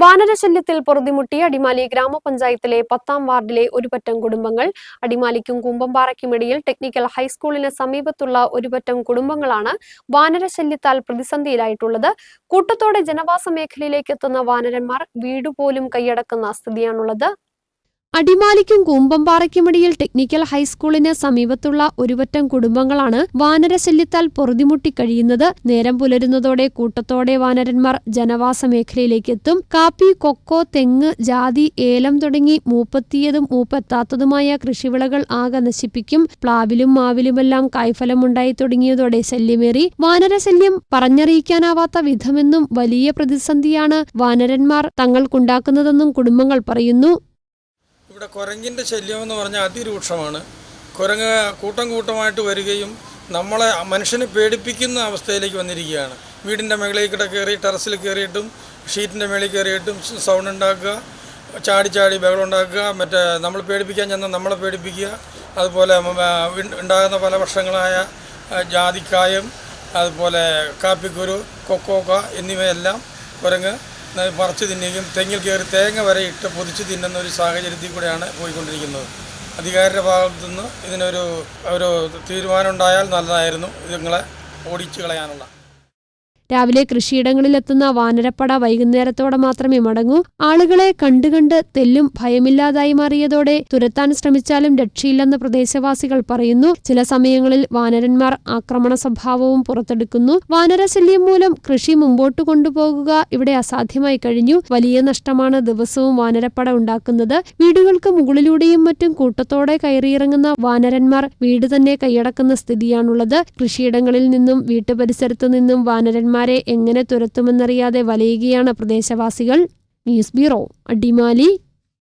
വാനരശല്യത്തിൽ പൊറുതിമുട്ടി അടിമാലി ഗ്രാമപഞ്ചായത്തിലെ പത്താം വാർഡിലെ ഒരുപറ്റം കുടുംബങ്ങൾ. അടിമാലിക്കും കുമ്പമ്പാറയ്ക്കുമിടയിൽ ടെക്നിക്കൽ ഹൈസ്കൂളിന് സമീപത്തുള്ള ഒരുപറ്റം കുടുംബങ്ങളാണ് വാനരശല്യത്താൽ പ്രതിസന്ധിയിലായിട്ടുള്ളത്. കൂട്ടത്തോടെ ജനവാസ മേഖലയിലേക്ക് എത്തുന്ന വാനരന്മാർ വീടുപോലും കൈയടക്കുന്ന സ്ഥിതിയാണുള്ളത്. അടിമാലിക്കും കൂമ്പമ്പാറയ്ക്കുമിടയിൽ ടെക്നിക്കൽ ഹൈസ്കൂളിന് സമീപത്തുള്ള ഒരുപറ്റം കുടുംബങ്ങളാണ് വാനരശല്യത്താൽ പൊറുതിമുട്ടി കഴിയുന്നത്. നേരം പുലരുന്നതോടെ കൂട്ടത്തോടെ വാനരന്മാർ ജനവാസ മേഖലയിലേക്ക് എത്തും കാപ്പി കൊക്കോ തെങ്ങ് ജാതി ഏലം തുടങ്ങി മൂപ്പത്തിയതും മൂപ്പെത്താത്തതുമായ കൃഷിവിളകൾ ആകെ നശിപ്പിക്കും. പ്ലാവിലും മാവിലുമെല്ലാം കായ്ഫലമുണ്ടായി തുടങ്ങിയതോടെ ശല്യമേറി. വാനരശല്യം പറഞ്ഞറിയിക്കാനാവാത്ത വിധമെന്നും വലിയ പ്രതിസന്ധിയാണ് വാനരന്മാർ തങ്ങൾക്കുണ്ടാക്കുന്നതെന്നും കുടുംബങ്ങൾ പറയുന്നു. ഇവിടെ കുരങ്ങിന്റെ ശല്യം എന്ന് പറഞ്ഞാൽ അതിരൂക്ഷമാണ്. കുരങ്ങ് കൂട്ടം കൂട്ടമായിട്ട് വരികയും നമ്മളെ മനുഷ്യനെ പേടിപ്പിക്കുന്ന അവസ്ഥയിലേക്ക് വന്നിരിക്കുകയാണ്. വീടിന്റെ മുകളിൽ കിട കയറി ടെറസിൽ കയറിയിട്ടും ഷീറ്റിന്റെ മുകളിൽ കയറിയിട്ടും സൗണ്ട് ഉണ്ടാക്കുക ചാടി ചാടി ബഹളം ഉണ്ടാക്കുക മറ്റേ നമ്മൾ പേടിപ്പിക്കാൻ ചെന്നാൽ നമ്മളെ പേടിപ്പിക്കുക അതുപോലെ ഉണ്ടാകുന്ന പല വർഷങ്ങളായ ജാതിക്കായം അതുപോലെ കാപ്പിക്കുരു കൊക്കോക്ക എന്നിവയെല്ലാം കുരങ്ങ് പറിച്ച് തിന്നുകയും തെങ്ങിൽ കയറി തേങ്ങ വരെ ഇട്ട് പൊതിച്ച് തിന്നുന്ന ഒരു സാഹചര്യത്തിൽ കൂടെയാണ് പോയിക്കൊണ്ടിരിക്കുന്നത്. അധികാരിയുടെ ഭാഗത്തുനിന്ന് ഇതിനൊരു ഒരു തീരുമാനം ഉണ്ടായാൽ നല്ലതായിരുന്നു. ഇതുങ്ങളെ ഓടിച്ചു കളയാനുള്ള രാവിലെ കൃഷിയിടങ്ങളിലെത്തുന്ന വാനരപ്പട വൈകുന്നേരത്തോടെ മാത്രമേ മടങ്ങൂ. ആളുകളെ കണ്ടുകണ്ട് തെല്ലും ഭയമില്ലാതായി മാറിയതോടെ തുരത്താൻ ശ്രമിച്ചാലും രക്ഷയില്ലെന്ന് പ്രദേശവാസികൾ പറയുന്നു. ചില സമയങ്ങളിൽ വാനരന്മാർ ആക്രമണ സ്വഭാവവും പുറത്തെടുക്കുന്നു. വാനരശല്യം മൂലം കൃഷി മുമ്പോട്ട് കൊണ്ടുപോകുക ഇവിടെ അസാധ്യമായി കഴിഞ്ഞു. വലിയ നഷ്ടമാണ് ദിവസവും വാനരപ്പട ഉണ്ടാക്കുന്നത്. വീടുകൾക്ക് മുകളിലൂടെയും മറ്റും കൂട്ടത്തോടെ കയറിയിറങ്ങുന്ന വാനരന്മാർ വീട് തന്നെ കൈയടക്കുന്ന സ്ഥിതിയാണുള്ളത്. കൃഷിയിടങ്ങളിൽ നിന്നും വീട്ടുപരിസരത്തു നിന്നും വാനരന്മാരെ എങ്ങനെ തുരത്തുമെന്നറിയാതെ വലയുകയാണ് പ്രദേശവാസികൾ. News bureau Adimali.